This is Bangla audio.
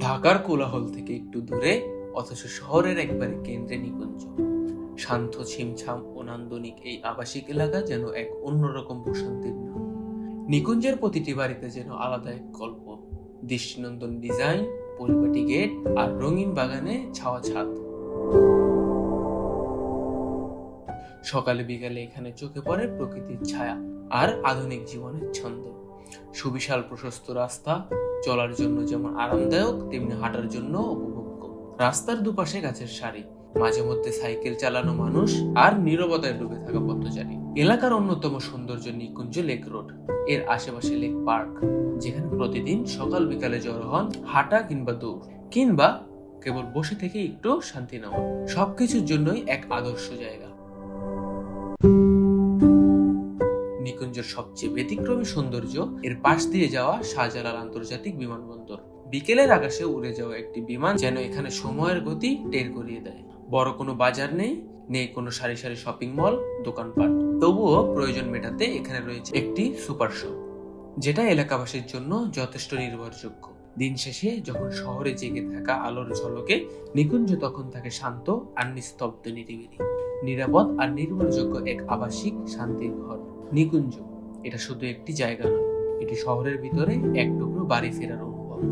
ঢাকার কোলাহল থেকে একটু দূরে, অথচ শহরের একবারে কেন্দ্রে নিকুঞ্জ। শান্ত ছিমছাম ও নান্দনিক এই আবাসিক এলাকা যেন এক অন্যরকম প্রশান্তির নাম। নিকুঞ্জের প্রতিটি বাড়িতে যেন আলাদা এক গল্প। দৃষ্টিনন্দন ডিজাইন, পরিপাটি গেট আর রঙিন বাগানে ছাওয়া ছাদ। সকালে বিকালে এখানে চোখে পড়ে প্রকৃতির ছায়া আর আধুনিক জীবনের ছন্দ। সুবিশাল প্রশস্ত রাস্তা চলার জন্য যেমন আরামদায়ক, তেমনি হাঁটার জন্য উপভোগ্য। রাস্তার দুপাশে গাছের সারি, মাঝে মধ্যে সাইকেল চালানো মানুষ আর নীরবতায় ডুবে থাকা পথচারী এলাকার অন্যতম সৌন্দর্য নিকুঞ্জ লেক রোড। এর আশেপাশে লেক পার্ক, যেখানে প্রতিদিন সকাল বিকালে জড়ো হন হাঁটা কিংবা দৌড়, কিংবা কেবল বসে থেকে একটু শান্তি নেওয়া। সবকিছুর জন্যই এক আদর্শ জায়গা। নিকুঞ্জের সবচেয়ে ব্যতিক্রমী সৌন্দর্য এর পাশ দিয়ে যাওয়া শাহজালাল আন্তর্জাতিক বিমানবন্দর। বিকেলের আকাশে উড়ে যাওয়া একটি বিমান যেন এখানে সময়ের গতি টের করিয়ে দেয়। বড় কোনো বাজার নেই নেই কোনো সারি সারি শপিং মল, দোকানপাট। তবুও প্রয়োজন মেটাতে এখানে রয়েছে একটি সুপার শপ, যেটা এলাকাবাসীর জন্য যথেষ্ট নির্ভরযোগ্য। দিন শেষে যখন শহরে জেগে থাকা আলোর ঝলকে নিকুঞ্জ তখন থাকে শান্ত আর নিস্তব্ধ নিরিবিলি। নিরাপদ আর নির্ভরযোগ্য এক আবাসিক শান্তির ঘর নিকুঞ্জ, এটা শুধু একটি জায়গা নয়, এটি শহরের ভিতরে এক টুকরো বাড়ি ফেরার অনুভূতি।